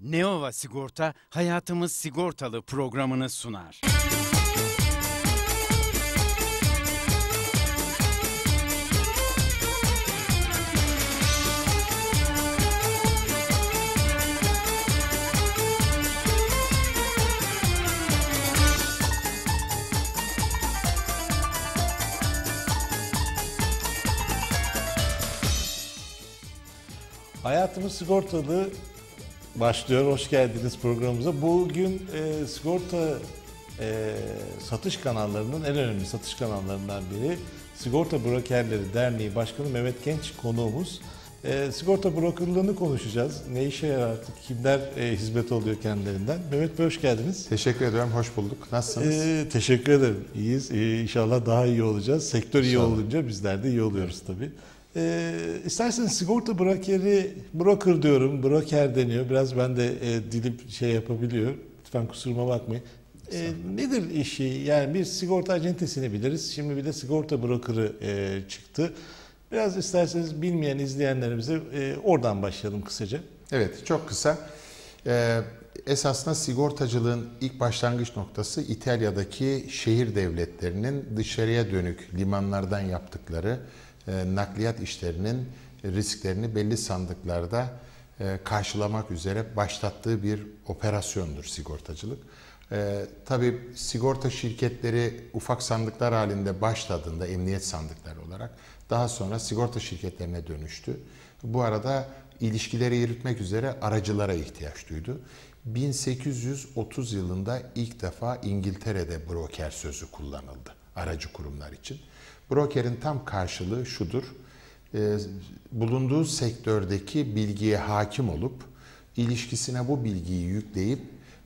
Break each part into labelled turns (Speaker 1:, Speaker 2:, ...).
Speaker 1: Neova Sigorta Hayatımız Sigortalı programını sunar.
Speaker 2: Hayatımız sigortalı başlıyor. Hoş geldiniz programımıza. Bugün e, sigorta e, satış kanallarının en önemli satış kanallarından biri Sigorta Brokerleri Derneği Başkanı Mehmet Genç konuğumuz. E, sigorta brokerlığını konuşacağız. Ne işe yarar kimler e, hizmet alıyor kendilerinden. Mehmet Bey hoş geldiniz.
Speaker 3: Teşekkür ediyorum, hoş bulduk. Nasılsınız?
Speaker 2: E, teşekkür ederim. İyiyiz. E, inşallah daha iyi olacağız. Sektör iyi
Speaker 3: İnşallah.
Speaker 2: olunca bizler de iyi oluyoruz tabii. E, isterseniz sigorta brokeri, broker diyorum, broker deniyor. Biraz ben de e, dilim şey yapabiliyor. Lütfen kusuruma bakmayın. E, nedir işi? Yani bir sigorta acentesini biliriz. Şimdi bir de sigorta brokeri e, çıktı. Biraz isterseniz bilmeyen izleyenlerimize e, oradan başlayalım kısaca.
Speaker 3: Evet, çok kısa. Ee, esasında sigortacılığın ilk başlangıç noktası İtalya'daki şehir devletlerinin dışarıya dönük limanlardan yaptıkları e, nakliyat işlerinin risklerini belli sandıklarda e, karşılamak üzere başlattığı bir operasyondur sigortacılık. Ee, tabii sigorta şirketleri ufak sandıklar halinde başladığında emniyet sandıkları olarak daha sonra sigorta şirketlerine dönüştü. Bu arada ilişkileri yürütmek üzere aracılara ihtiyaç duydu. 1830 yılında ilk defa İngiltere'de broker sözü kullanıldı aracı kurumlar için. Brokerin tam karşılığı şudur. Ee, bulunduğu sektördeki bilgiye hakim olup ilişkisine bu bilgiyi yükleyip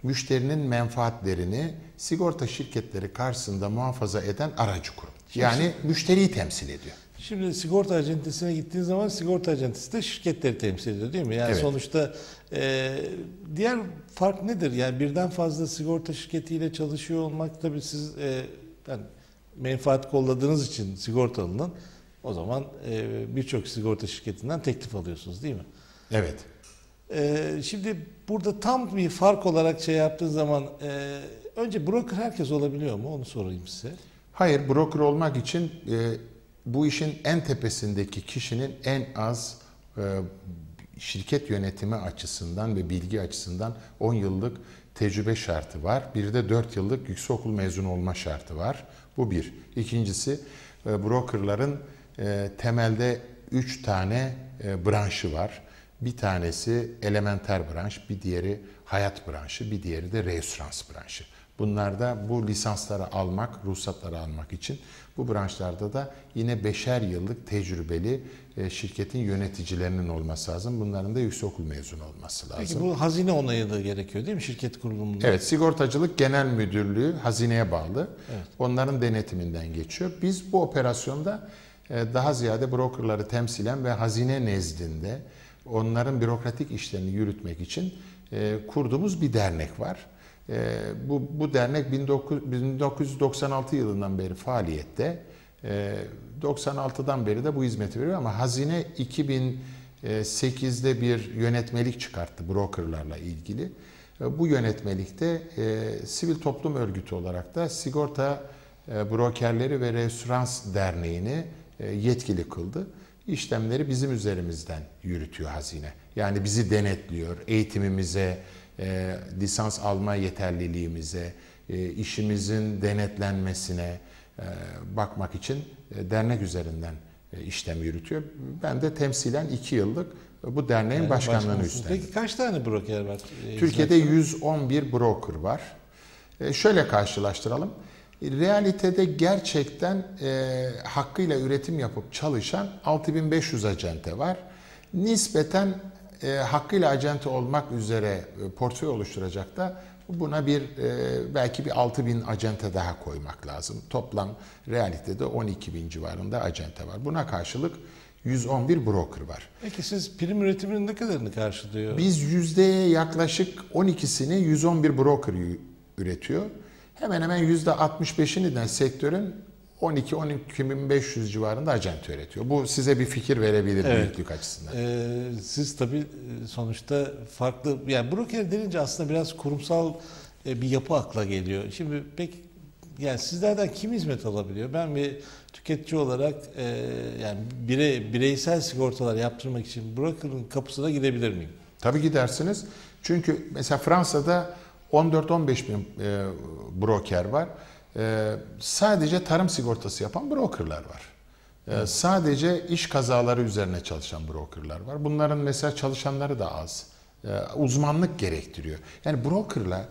Speaker 3: müşterinin menfaatlerini sigorta şirketleri karşısında muhafaza eden aracı kurum. Yani müşteriyi temsil ediyor.
Speaker 2: Şimdi sigorta acentesine gittiğin zaman sigorta acentesi de şirketleri temsil ediyor değil mi? Yani
Speaker 3: Evet.
Speaker 2: sonuçta e, diğer fark nedir? Yani birden fazla sigorta şirketiyle çalışıyor olmak tabii siz e, yani menfaat kolladığınız için sigortalının o zaman e, birçok sigorta şirketinden teklif alıyorsunuz değil mi?
Speaker 3: Evet.
Speaker 2: E, şimdi burada tam bir fark olarak şey yaptığın zaman e, önce broker herkes olabiliyor mu? Onu sorayım size.
Speaker 3: Hayır, broker olmak için e, bu işin en tepesindeki kişinin en az e, şirket yönetimi açısından ve bilgi açısından 10 yıllık tecrübe şartı var. Bir de 4 yıllık yüksekokul mezunu olma şartı var. Bu bir. İkincisi e, brokerların e, temelde 3 tane e, branşı var. Bir tanesi elementer branş, bir diğeri hayat branşı, bir diğeri de reasürans branşı. Bunlarda bu lisansları almak, ruhsatları almak için bu branşlarda da yine beşer yıllık tecrübeli e, şirketin yöneticilerinin olması lazım. Bunların da yüksekokul mezunu olması lazım.
Speaker 2: Peki bu hazine onayı da gerekiyor değil mi şirket kurulumunda?
Speaker 3: Evet, Sigortacılık Genel Müdürlüğü hazineye bağlı. Onların denetiminden geçiyor. Biz bu operasyonda e, daha ziyade brokerları temsilen ve hazine nezdinde onların bürokratik işlerini yürütmek için e, kurduğumuz bir dernek var. E, Bu, bu dernek 19 1996 yılından beri faaliyette. E, 96'dan beri de bu hizmeti veriyor ama hazine 2008'de bir yönetmelik çıkarttı brokerlarla ilgili. E, Bu yönetmelikte e, sivil toplum örgütü olarak da Sigorta e, Brokerleri ve Reasürans Derneği'ni e, yetkili kıldı. İşlemleri bizim üzerimizden yürütüyor hazine. Yani bizi denetliyor, eğitimimize, e, lisans alma yeterliliğimize, e, işimizin denetlenmesine e, bakmak için e, dernek üzerinden e, işlem yürütüyor. Ben de temsilen iki yıllık bu derneğin
Speaker 2: Yani
Speaker 3: başkanlığını üstlendim.
Speaker 2: Peki kaç tane broker var? e,
Speaker 3: Türkiye'de
Speaker 2: hizmet-
Speaker 3: 111 broker var. E, şöyle karşılaştıralım. Realitede gerçekten e, hakkıyla üretim yapıp çalışan 6500 acente var. Nispeten e, hakkıyla acente olmak üzere e, portföy oluşturacak da buna bir e, belki bir 6000 acente daha koymak lazım. Toplam realitede 12 bin civarında acente var. Buna karşılık 111 broker var.
Speaker 2: Peki siz prim üretiminin ne kadarını karşılıyor?
Speaker 3: Biz yüzdeye yaklaşık 12'sini 111 broker üretiyor. Hemen hemen yüzde 65'ini de sektörün 12-12.500 civarında acente üretiyor. Bu size bir fikir verebilir
Speaker 2: Evet.
Speaker 3: büyüklük açısından.
Speaker 2: Ee, siz tabii e, sonuçta farklı, yani broker denince aslında biraz kurumsal e, bir yapı akla geliyor. Şimdi pek yani sizlerden kim hizmet alabiliyor? Ben bir tüketici olarak e, yani bire, bireysel sigortalar yaptırmak için broker'ın kapısına gidebilir miyim?
Speaker 3: Tabii gidersiniz. Çünkü mesela Fransa'da 14-15 bin e, broker var. E, sadece tarım sigortası yapan brokerlar var. E, sadece iş kazaları üzerine çalışan brokerlar var. Bunların mesela çalışanları da az. E, uzmanlık gerektiriyor. Yani brokerla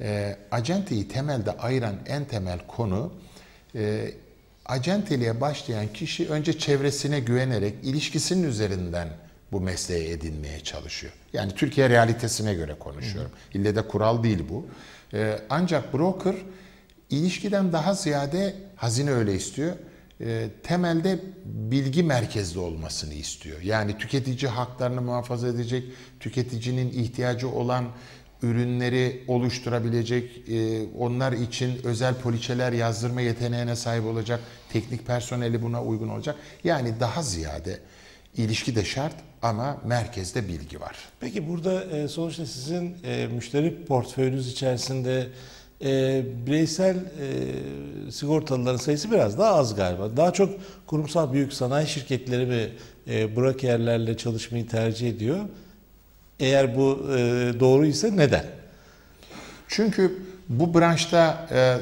Speaker 3: e, acenteyi temelde ayıran en temel konu e, acenteliğe başlayan kişi önce çevresine güvenerek ilişkisinin üzerinden bu mesleği edinmeye çalışıyor. Yani Türkiye realitesine göre konuşuyorum. İlle de kural değil bu. Ee, ancak broker ilişkiden daha ziyade hazine öyle istiyor. Ee, temelde bilgi merkezli olmasını istiyor. Yani tüketici haklarını muhafaza edecek, tüketicinin ihtiyacı olan ürünleri oluşturabilecek, e, onlar için özel poliçeler yazdırma yeteneğine sahip olacak, teknik personeli buna uygun olacak. Yani daha ziyade ilişki de şart ama merkezde bilgi var.
Speaker 2: Peki burada e, sonuçta sizin e, müşteri portföyünüz içerisinde e, bireysel e, sigortalıların sayısı biraz daha az galiba. Daha çok kurumsal büyük sanayi şirketleri ve e, brokerlerle çalışmayı tercih ediyor. Eğer bu e, doğruysa neden?
Speaker 3: Çünkü bu branşta e,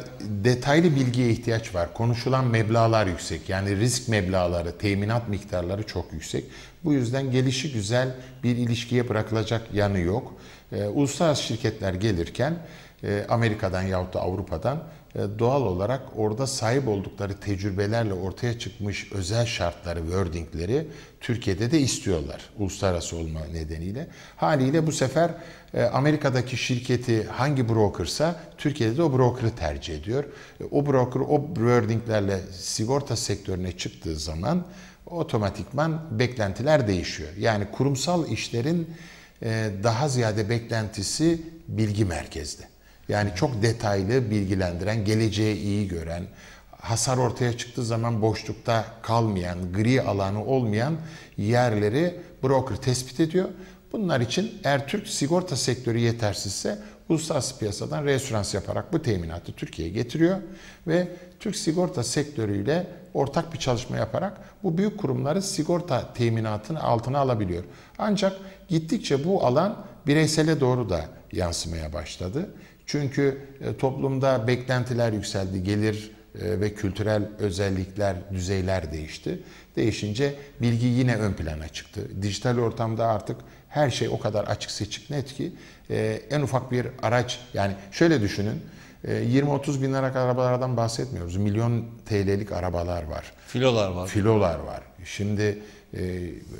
Speaker 3: detaylı bilgiye ihtiyaç var. Konuşulan meblağlar yüksek. Yani risk meblağları, teminat miktarları çok yüksek. Bu yüzden gelişi güzel bir ilişkiye bırakılacak yanı yok. E, uluslararası şirketler gelirken e, Amerika'dan yahut da Avrupa'dan e, doğal olarak orada sahip oldukları tecrübelerle ortaya çıkmış özel şartları, wordingleri Türkiye'de de istiyorlar. Uluslararası olma nedeniyle. Haliyle bu sefer e, Amerika'daki şirketi hangi brokersa Türkiye'de de o broker'ı tercih ediyor. E, O broker o wordinglerle sigorta sektörüne çıktığı zaman otomatikman beklentiler değişiyor. Yani kurumsal işlerin daha ziyade beklentisi bilgi merkezli. Yani çok detaylı bilgilendiren, geleceği iyi gören, hasar ortaya çıktığı zaman boşlukta kalmayan, gri alanı olmayan yerleri broker tespit ediyor. Bunlar için eğer Türk sigorta sektörü yetersizse uluslararası piyasadan reasürans yaparak bu teminatı Türkiye'ye getiriyor ve Türk sigorta sektörüyle ortak bir çalışma yaparak bu büyük kurumları sigorta teminatını altına alabiliyor. Ancak gittikçe bu alan bireysele doğru da yansımaya başladı. Çünkü e, toplumda beklentiler yükseldi, gelir e, ve kültürel özellikler, düzeyler değişti. Değişince bilgi yine ön plana çıktı. Dijital ortamda artık her şey o kadar açık seçik net ki e, en ufak bir araç yani şöyle düşünün e, 20-30 bin liralık arabalardan bahsetmiyoruz. Milyon TL'lik arabalar var.
Speaker 2: Filolar var.
Speaker 3: Filolar var. Şimdi e,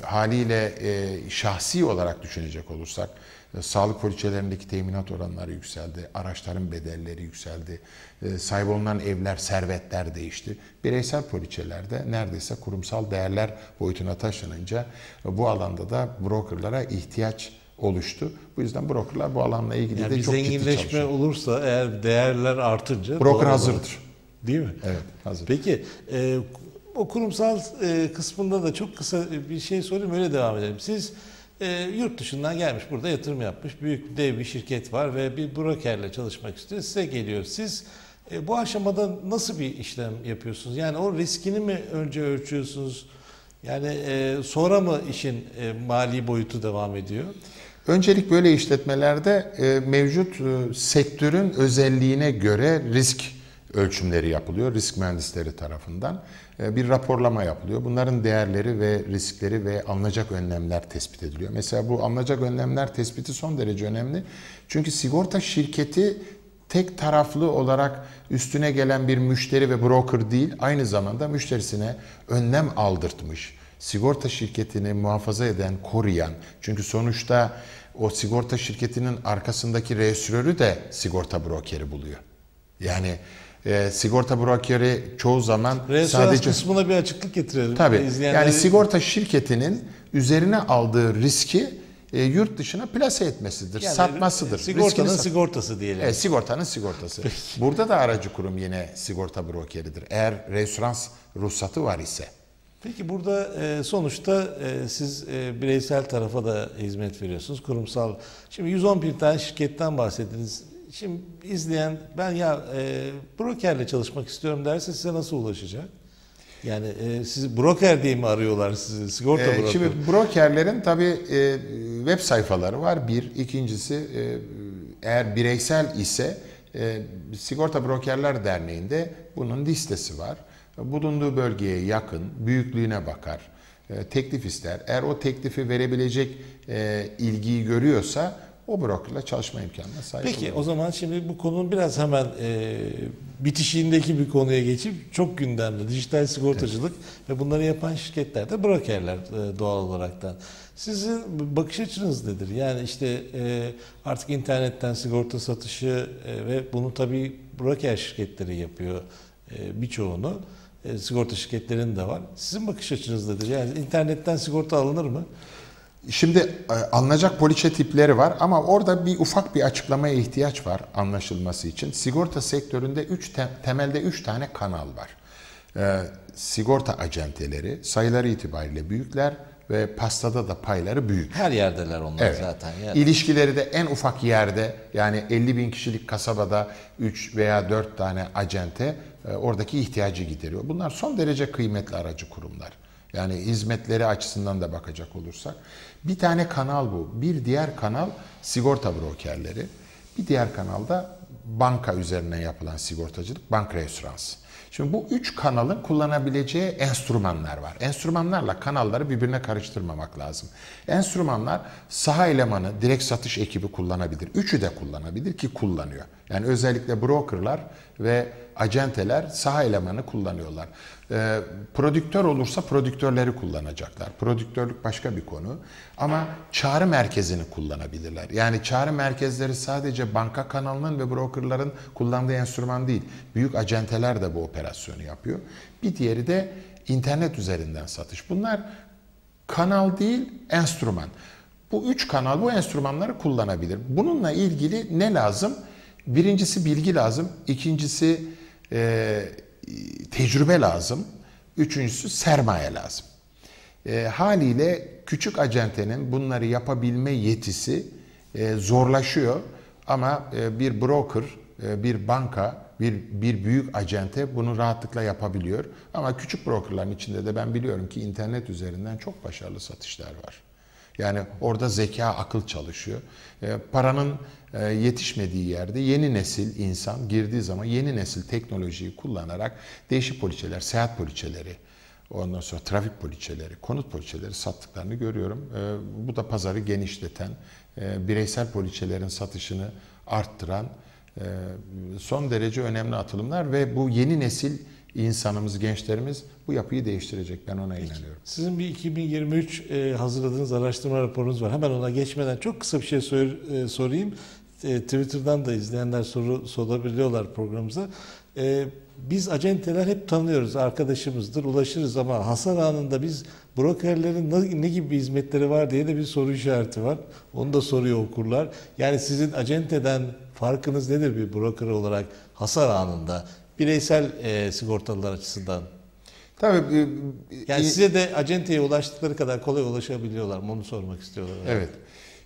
Speaker 3: haliyle e, şahsi olarak düşünecek olursak e, sağlık poliçelerindeki teminat oranları yükseldi, araçların bedelleri yükseldi, e, sahip olunan evler, servetler değişti. Bireysel poliçelerde neredeyse kurumsal değerler boyutuna taşınınca e, bu alanda da brokerlara ihtiyaç oluştu. Bu yüzden brokerlar bu alanla ilgili
Speaker 2: Yani
Speaker 3: de çok ciddi
Speaker 2: zenginleşme
Speaker 3: çalışıyor.
Speaker 2: olursa eğer değerler artınca
Speaker 3: Broker hazırdır.
Speaker 2: Değil mi?
Speaker 3: Evet, hazır.
Speaker 2: Peki e, o kurumsal e, kısmında da çok kısa bir şey sorayım öyle devam edelim. Siz e, yurt dışından gelmiş burada yatırım yapmış büyük dev bir şirket var ve bir brokerle çalışmak istiyor size geliyor. Siz e, bu aşamada nasıl bir işlem yapıyorsunuz? Yani o riskini mi önce ölçüyorsunuz? Yani e, sonra mı işin e, mali boyutu devam ediyor?
Speaker 3: Öncelik böyle işletmelerde e, mevcut e, sektörün özelliğine göre risk ölçümleri yapılıyor risk mühendisleri tarafından. E, bir raporlama yapılıyor. Bunların değerleri ve riskleri ve alınacak önlemler tespit ediliyor. Mesela bu alınacak önlemler tespiti son derece önemli. Çünkü sigorta şirketi tek taraflı olarak üstüne gelen bir müşteri ve broker değil, aynı zamanda müşterisine önlem aldırtmış. Sigorta şirketini muhafaza eden, koruyan. Çünkü sonuçta o sigorta şirketinin arkasındaki reesürörü de sigorta brokeri buluyor. Yani e, sigorta brokeri çoğu zaman
Speaker 2: Reasürans
Speaker 3: sadece
Speaker 2: kısmına bir açıklık getirelim.
Speaker 3: Tabii.
Speaker 2: İzleyenler-
Speaker 3: Yani sigorta şirketinin üzerine aldığı riski e, yurt dışına plase etmesidir,
Speaker 2: Yani
Speaker 3: satmasıdır.
Speaker 2: Sigortanın
Speaker 3: Riskini sat-
Speaker 2: sigortası diyelim.
Speaker 3: Evet, sigortanın sigortası. Burada da aracı kurum yine sigorta brokeridir. Eğer referans ruhsatı var ise.
Speaker 2: Peki burada e, sonuçta e, siz e, bireysel tarafa da hizmet veriyorsunuz, kurumsal. Şimdi 111 tane şirketten bahsettiniz. Şimdi izleyen ben ya e, brokerle çalışmak istiyorum derse size nasıl ulaşacak? Yani e, sizi broker diye mi arıyorlar sizi? Sigorta
Speaker 3: Ee,
Speaker 2: broker.
Speaker 3: şimdi brokerlerin tabii e, web sayfaları var. Bir. ikincisi e, eğer bireysel ise e, Sigorta Brokerler Derneği'nde bunun listesi var. Bulunduğu bölgeye yakın, büyüklüğüne bakar, e, teklif ister. Eğer o teklifi verebilecek e, ilgiyi görüyorsa o brokerla çalışma imkanına sahip
Speaker 2: Peki
Speaker 3: olur.
Speaker 2: o zaman şimdi bu konunun biraz hemen e, bitişiğindeki bir konuya geçip çok gündemli dijital sigortacılık ve bunları yapan şirketler de brokerler e, doğal olaraktan. Sizin bakış açınız nedir? Yani işte e, artık internetten sigorta satışı e, ve bunu tabii broker şirketleri yapıyor e, birçoğunu. E, sigorta şirketlerinin de var. Sizin bakış açınız nedir? Yani internetten sigorta alınır mı?
Speaker 3: Şimdi e, alınacak poliçe tipleri var ama orada bir ufak bir açıklamaya ihtiyaç var anlaşılması için. Sigorta sektöründe üç te- temelde 3 tane kanal var. E, sigorta acenteleri sayıları itibariyle büyükler ve pastada da payları büyük.
Speaker 2: Her yerdeler onlar
Speaker 3: Evet.
Speaker 2: zaten. Yani.
Speaker 3: İlişkileri de en ufak yerde yani 50 bin kişilik kasabada 3 veya 4 tane acente e, oradaki ihtiyacı gideriyor. Bunlar son derece kıymetli aracı kurumlar. Yani hizmetleri açısından da bakacak olursak. Bir tane kanal bu. Bir diğer kanal sigorta brokerleri. Bir diğer kanalda banka üzerinden yapılan sigortacılık, banka referansı. Şimdi bu üç kanalın kullanabileceği enstrümanlar var. Enstrümanlarla kanalları birbirine karıştırmamak lazım. Enstrümanlar saha elemanı, direkt satış ekibi kullanabilir. Üçü de kullanabilir ki kullanıyor. Yani özellikle brokerlar ve acenteler saha elemanı kullanıyorlar. Ee, prodüktör olursa prodüktörleri kullanacaklar. Prodüktörlük başka bir konu. Ama çağrı merkezini kullanabilirler. Yani çağrı merkezleri sadece banka kanalının ve brokerların kullandığı enstrüman değil. Büyük acenteler de bu operasyonu yapıyor. Bir diğeri de internet üzerinden satış. Bunlar kanal değil, enstrüman. Bu üç kanal bu enstrümanları kullanabilir. Bununla ilgili ne lazım? Birincisi bilgi lazım. İkincisi e, tecrübe lazım. Üçüncüsü sermaye lazım. E, haliyle küçük acentenin bunları yapabilme yetisi e, zorlaşıyor. Ama e, bir broker, e, bir banka, bir, bir büyük acente bunu rahatlıkla yapabiliyor. Ama küçük brokerların içinde de ben biliyorum ki internet üzerinden çok başarılı satışlar var. Yani orada zeka, akıl çalışıyor. E, paranın e, yetişmediği yerde yeni nesil insan girdiği zaman yeni nesil teknolojiyi kullanarak değişik poliçeler, seyahat poliçeleri, ondan sonra trafik poliçeleri, konut poliçeleri sattıklarını görüyorum. E, bu da pazarı genişleten, e, bireysel poliçelerin satışını arttıran e, son derece önemli atılımlar ve bu yeni nesil insanımız, gençlerimiz bu yapıyı değiştirecek. Ben ona inanıyorum.
Speaker 2: Sizin bir 2023 e, hazırladığınız araştırma raporunuz var. Hemen ona geçmeden çok kısa bir şey sor- e, sorayım. E, Twitter'dan da izleyenler soru sorabiliyorlar programımıza. Biz acenteler hep tanıyoruz, arkadaşımızdır, ulaşırız ama hasar anında biz brokerlerin ne gibi hizmetleri var diye de bir soru işareti var. Onu da soruyor okurlar. Yani sizin acenteden farkınız nedir bir broker olarak hasar anında? Bireysel e, sigortalılar açısından.
Speaker 3: Tabii e,
Speaker 2: Yani
Speaker 3: e,
Speaker 2: size de acenteye ulaştıkları kadar kolay ulaşabiliyorlar mı? Onu sormak istiyorlar.
Speaker 3: Evet.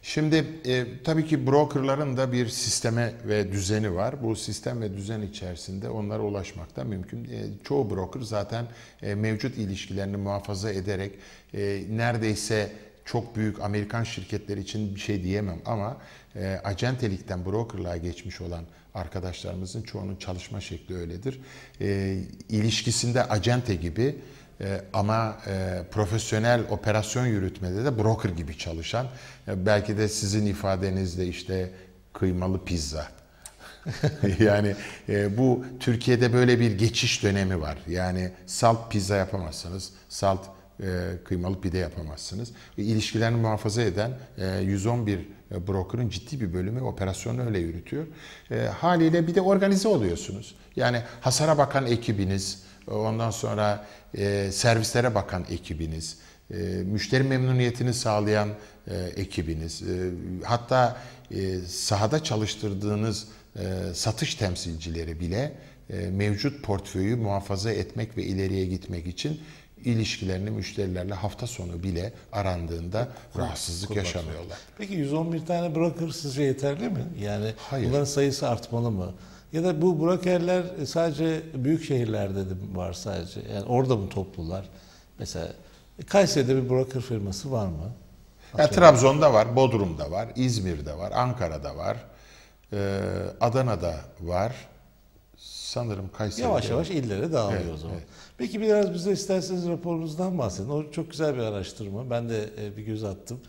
Speaker 3: Şimdi e, tabii ki brokerların da bir sisteme ve düzeni var. Bu sistem ve düzen içerisinde onlara ulaşmak da mümkün. E, çoğu broker zaten e, mevcut ilişkilerini muhafaza ederek e, neredeyse çok büyük Amerikan şirketleri için bir şey diyemem ama e, acentelikten brokerlığa geçmiş olan arkadaşlarımızın çoğunun çalışma şekli öyledir. E, ilişkisinde acente gibi e, ama e, profesyonel operasyon yürütmede de broker gibi çalışan, e, belki de sizin ifadenizde işte kıymalı pizza. yani e, bu Türkiye'de böyle bir geçiş dönemi var. Yani salt pizza yapamazsınız, salt kıymalı pide yapamazsınız. E, ilişkilerini muhafaza eden e, 111 broker'ın ciddi bir bölümü operasyonu öyle yürütüyor. E, haliyle bir de organize oluyorsunuz. Yani hasara bakan ekibiniz, ondan sonra e, servislere bakan ekibiniz, e, müşteri memnuniyetini sağlayan e, ekibiniz, e, hatta e, sahada çalıştırdığınız e, satış temsilcileri bile e, mevcut portföyü muhafaza etmek ve ileriye gitmek için ilişkilerini müşterilerle hafta sonu bile arandığında rahatsızlık
Speaker 2: kurmak
Speaker 3: yaşamıyorlar.
Speaker 2: Peki 111 tane broker sizce yeterli mi? Yani
Speaker 3: Hayır.
Speaker 2: bunların sayısı artmalı mı? Ya da bu brokerler sadece büyük şehirlerde de mi var sadece? Yani orada mı toplular? Mesela Kayseri'de bir broker firması var mı?
Speaker 3: Ya, Trabzon'da var, Bodrum'da var, İzmir'de var, Ankara'da var, e, Adana'da var. Sanırım Kayseri'de
Speaker 2: Yavaş yavaş illere dağılıyor
Speaker 3: Evet,
Speaker 2: o zaman.
Speaker 3: evet.
Speaker 2: Peki biraz bize isterseniz raporunuzdan bahsedin. O çok güzel bir araştırma. Ben de e, bir göz attım.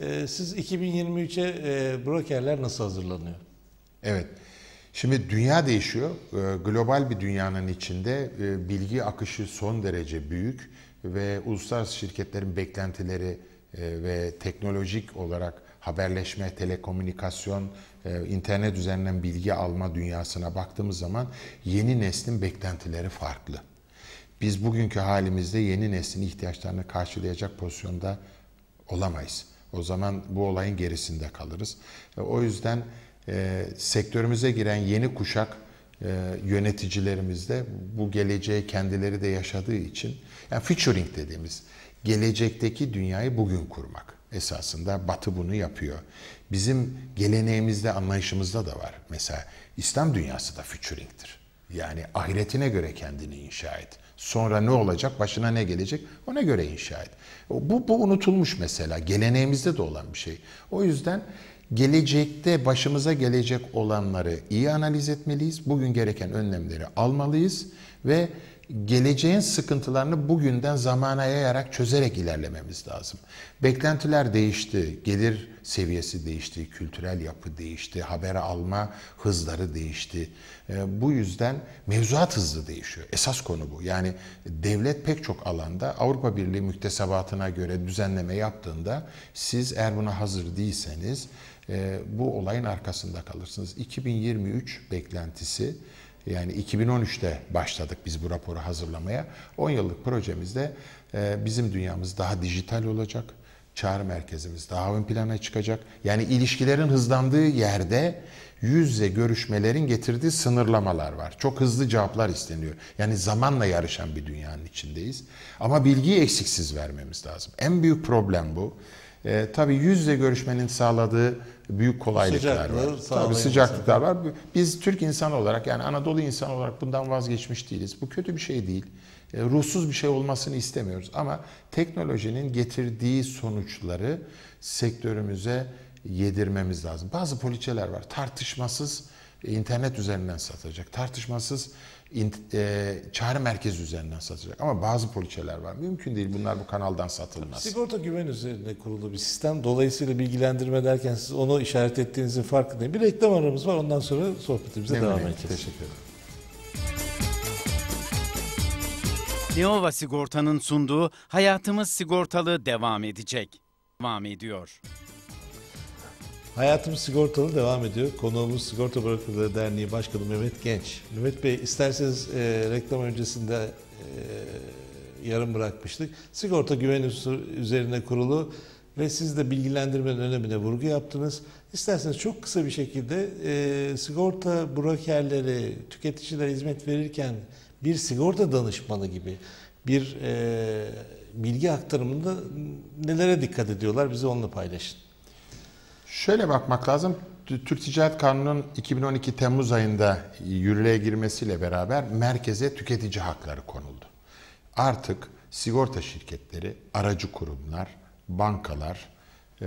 Speaker 2: E, Siz 2023'e e, brokerler nasıl hazırlanıyor?
Speaker 3: Evet. Şimdi dünya değişiyor. Global bir dünyanın içinde bilgi akışı son derece büyük ve uluslararası şirketlerin beklentileri ve teknolojik olarak haberleşme, telekomünikasyon, internet üzerinden bilgi alma dünyasına baktığımız zaman yeni neslin beklentileri farklı. Biz bugünkü halimizde yeni neslin ihtiyaçlarını karşılayacak pozisyonda olamayız. O zaman bu olayın gerisinde kalırız. E, O yüzden e, sektörümüze giren yeni kuşak e, yöneticilerimiz de bu geleceği kendileri de yaşadığı için yani futuring dediğimiz gelecekteki dünyayı bugün kurmak esasında Batı bunu yapıyor. Bizim geleneğimizde, anlayışımızda da var. Mesela İslam dünyası da futuring'tir. Yani ahiretine göre kendini inşa et. Sonra ne olacak, başına ne gelecek ona göre inşa et. Bu, bu unutulmuş mesela. Geleneğimizde de olan bir şey. O yüzden gelecekte başımıza gelecek olanları iyi analiz etmeliyiz. Bugün gereken önlemleri almalıyız ve geleceğin sıkıntılarını bugünden zamana yayarak çözerek ilerlememiz lazım. Beklentiler değişti, gelir seviyesi değişti, kültürel yapı değişti, haber alma hızları değişti. Ee, Bu yüzden mevzuat hızlı değişiyor. Esas konu bu. Yani devlet pek çok alanda Avrupa Birliği müktesebatına göre düzenleme yaptığında siz eğer buna hazır değilseniz e, bu olayın arkasında kalırsınız. 2023 beklentisi yani 2013'te başladık biz bu raporu hazırlamaya. 10 yıllık projemizde e, bizim dünyamız daha dijital olacak. Çağrı merkezimiz daha ön plana çıkacak. Yani ilişkilerin hızlandığı yerde yüz yüze görüşmelerin getirdiği sınırlamalar var. Çok hızlı cevaplar isteniyor. Yani zamanla yarışan bir dünyanın içindeyiz. Ama bilgiyi eksiksiz vermemiz lazım. En büyük problem bu. E, tabii yüz yüze görüşmenin sağladığı büyük kolaylıklar
Speaker 2: Sıcaklığı
Speaker 3: var. Tabii sıcaklıklar var. Biz Türk insan olarak yani Anadolu insan olarak bundan vazgeçmiş değiliz. Bu kötü bir şey değil. E, Ruhsuz bir şey olmasını istemiyoruz ama teknolojinin getirdiği sonuçları sektörümüze yedirmemiz lazım. Bazı poliçeler var. Tartışmasız internet üzerinden satacak. Tartışmasız in- e, çağrı merkezi üzerinden satacak. Ama bazı poliçeler var. Mümkün değil bunlar bu kanaldan satılmaz.
Speaker 2: Sigorta güven üzerine kurulu bir sistem. Dolayısıyla bilgilendirme derken siz onu işaret ettiğinizin farkındayım. Bir reklam aramız var. Ondan sonra sohbetimize devam
Speaker 3: Memnuniyetle.
Speaker 2: edeceğiz.
Speaker 3: Teşekkür ederim.
Speaker 1: Neova Sigorta'nın sunduğu Hayatımız Sigortalı devam edecek. Devam ediyor.
Speaker 2: Hayatımız sigortalı devam ediyor. Konuğumuz Sigorta Brokerları Derneği Başkanı Mehmet Genç. Mehmet Bey isterseniz e, reklam öncesinde e, yarım bırakmıştık. Sigorta güven üzerine kurulu ve siz de bilgilendirmenin önemine vurgu yaptınız. İsterseniz çok kısa bir şekilde e, sigorta brokerleri tüketicilere hizmet verirken bir sigorta danışmanı gibi bir e, bilgi aktarımında nelere dikkat ediyorlar bize onunla paylaşın.
Speaker 3: Şöyle bakmak lazım. Türk Ticaret Kanunu'nun 2012 Temmuz ayında yürürlüğe girmesiyle beraber merkeze tüketici hakları konuldu. Artık sigorta şirketleri, aracı kurumlar, bankalar e,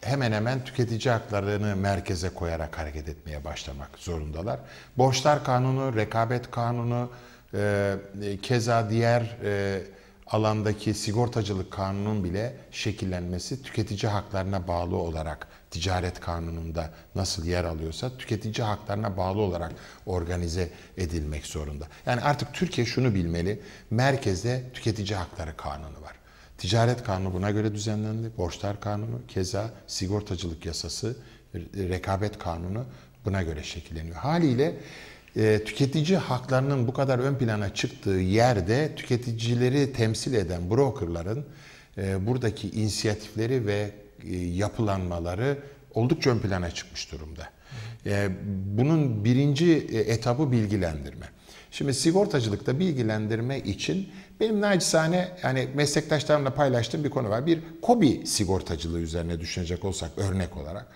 Speaker 3: hemen hemen tüketici haklarını merkeze koyarak hareket etmeye başlamak zorundalar. Borçlar Kanunu, Rekabet Kanunu, e, e, keza diğer alandaki sigortacılık kanunun bile şekillenmesi tüketici haklarına bağlı olarak ticaret kanununda nasıl yer alıyorsa tüketici haklarına bağlı olarak organize edilmek zorunda. Yani artık Türkiye şunu bilmeli. Merkezde tüketici hakları kanunu var. Ticaret kanunu buna göre düzenlendi. Borçlar kanunu, keza sigortacılık yasası, re- rekabet kanunu buna göre şekilleniyor. Haliyle e, tüketici haklarının bu kadar ön plana çıktığı yerde tüketicileri temsil eden brokerların e, buradaki inisiyatifleri ve yapılanmaları oldukça ön plana çıkmış durumda. E, bunun birinci e, etabı bilgilendirme. Şimdi sigortacılıkta bilgilendirme için benim nacizane yani meslektaşlarımla paylaştığım bir konu var. Bir kobi sigortacılığı üzerine düşünecek olsak örnek olarak.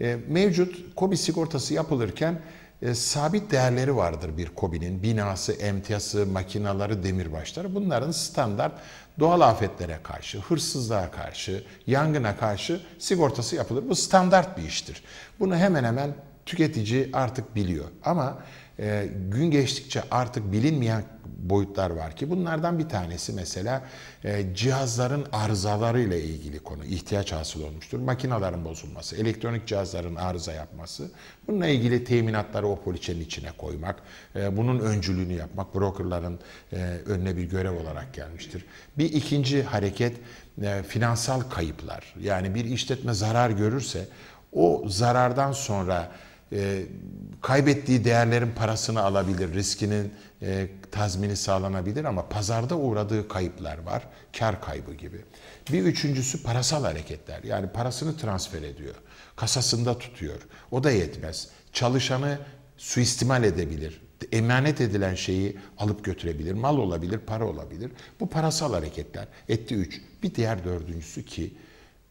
Speaker 3: E, mevcut kobi sigortası yapılırken e, sabit değerleri vardır bir kobinin. Binası, emtiyası, makinaları, demirbaşları. Bunların standart doğal afetlere karşı, hırsızlığa karşı, yangına karşı sigortası yapılır. Bu standart bir iştir. Bunu hemen hemen tüketici artık biliyor. Ama e, gün geçtikçe artık bilinmeyen boyutlar var ki bunlardan bir tanesi mesela e, cihazların arızaları ile ilgili konu ihtiyaç hasıl olmuştur. Makinelerin bozulması, elektronik cihazların arıza yapması. Bununla ilgili teminatları o poliçenin içine koymak, e, bunun öncülüğünü yapmak brokerların e, önüne bir görev olarak gelmiştir. Bir ikinci hareket e, finansal kayıplar. Yani bir işletme zarar görürse o zarardan sonra e, kaybettiği değerlerin parasını alabilir, riskinin e, tazmini sağlanabilir ama pazarda uğradığı kayıplar var, kar kaybı gibi. Bir üçüncüsü parasal hareketler. Yani parasını transfer ediyor, kasasında tutuyor. O da yetmez. Çalışanı suistimal edebilir. Emanet edilen şeyi alıp götürebilir. Mal olabilir, para olabilir. Bu parasal hareketler. Etti üç. Bir diğer dördüncüsü ki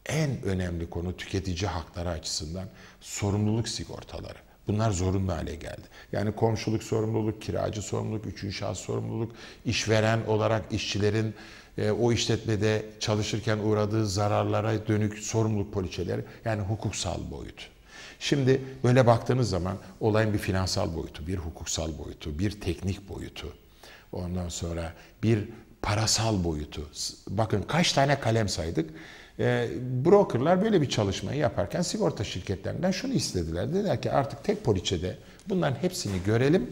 Speaker 3: en önemli konu tüketici hakları açısından sorumluluk sigortaları. Bunlar zorunlu hale geldi. Yani komşuluk sorumluluk, kiracı sorumluluk, üçüncü şahıs sorumluluk, işveren olarak işçilerin e, o işletmede çalışırken uğradığı zararlara dönük sorumluluk poliçeleri yani hukuksal boyut. Şimdi böyle baktığınız zaman olayın bir finansal boyutu, bir hukuksal boyutu, bir teknik boyutu, ondan sonra bir parasal boyutu. Bakın kaç tane kalem saydık. E, brokerlar böyle bir çalışmayı yaparken sigorta şirketlerinden şunu istediler. Dediler ki artık tek poliçede bunların hepsini görelim.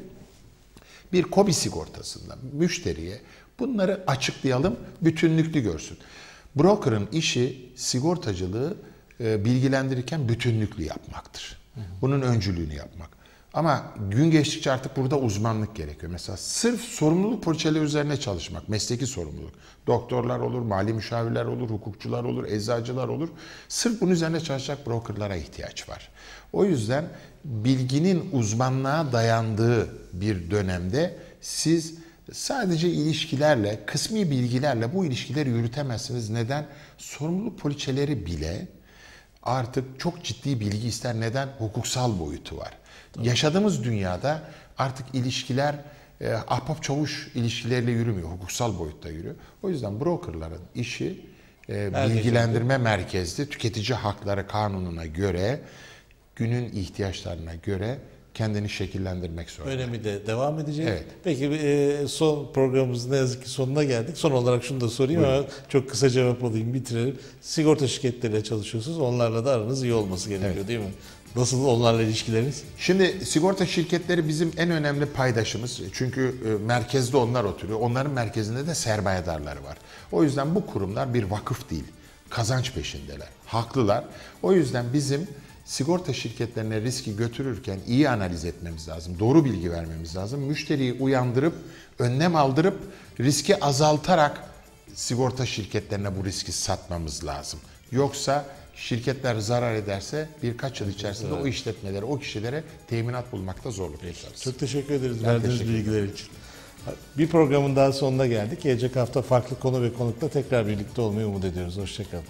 Speaker 3: Bir kobi sigortasında müşteriye bunları açıklayalım, bütünlüklü görsün. Broker'ın işi sigortacılığı e, bilgilendirirken bütünlüklü yapmaktır. Bunun öncülüğünü yapmak. Ama gün geçtikçe artık burada uzmanlık gerekiyor. Mesela sırf sorumluluk poliçeleri üzerine çalışmak, mesleki sorumluluk. Doktorlar olur, mali müşavirler olur, hukukçular olur, eczacılar olur. Sırf bunun üzerine çalışacak brokerlara ihtiyaç var. O yüzden bilginin uzmanlığa dayandığı bir dönemde siz sadece ilişkilerle, kısmi bilgilerle bu ilişkileri yürütemezsiniz. Neden? Sorumluluk poliçeleri bile artık çok ciddi bilgi ister. Neden? Hukuksal boyutu var. Tabii. Yaşadığımız dünyada artık ilişkiler e, ahbap çavuş ilişkileriyle yürümüyor. Hukuksal boyutta yürüyor. O yüzden brokerların işi e, bilgilendirme merkezli tüketici hakları kanununa göre günün ihtiyaçlarına göre kendini şekillendirmek zorunda.
Speaker 2: Önemi de devam edecek.
Speaker 3: Evet.
Speaker 2: Peki e, son programımızın ne yazık ki sonuna geldik. Son olarak şunu da sorayım Buyurun. ama çok kısa cevap alayım bitirelim. Sigorta şirketleriyle çalışıyorsunuz. Onlarla da aranız iyi olması gerekiyor evet. değil mi? Nasıl onlarla ilişkileriniz?
Speaker 3: Şimdi sigorta şirketleri bizim en önemli paydaşımız. Çünkü e, merkezde onlar oturuyor. Onların merkezinde de sermayedarları var. O yüzden bu kurumlar bir vakıf değil. Kazanç peşindeler. Haklılar. O yüzden bizim sigorta şirketlerine riski götürürken iyi analiz etmemiz lazım. Doğru bilgi vermemiz lazım. Müşteriyi uyandırıp, önlem aldırıp, riski azaltarak sigorta şirketlerine bu riski satmamız lazım. Yoksa şirketler zarar ederse birkaç yıl içerisinde evet. o işletmelere, o kişilere teminat bulmakta zorluk yaşarız.
Speaker 2: Çok teşekkür ederiz ben verdiğiniz teşekkür bilgiler için. Bir programın daha sonuna geldik. Gelecek hafta farklı konu ve konukla tekrar birlikte olmayı umut ediyoruz. Hoşçakalın.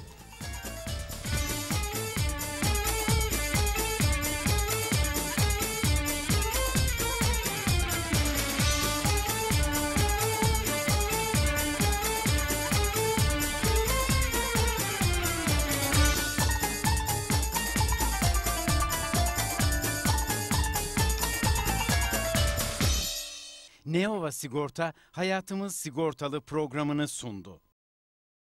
Speaker 1: Sigorta Hayatımız Sigortalı programını sundu.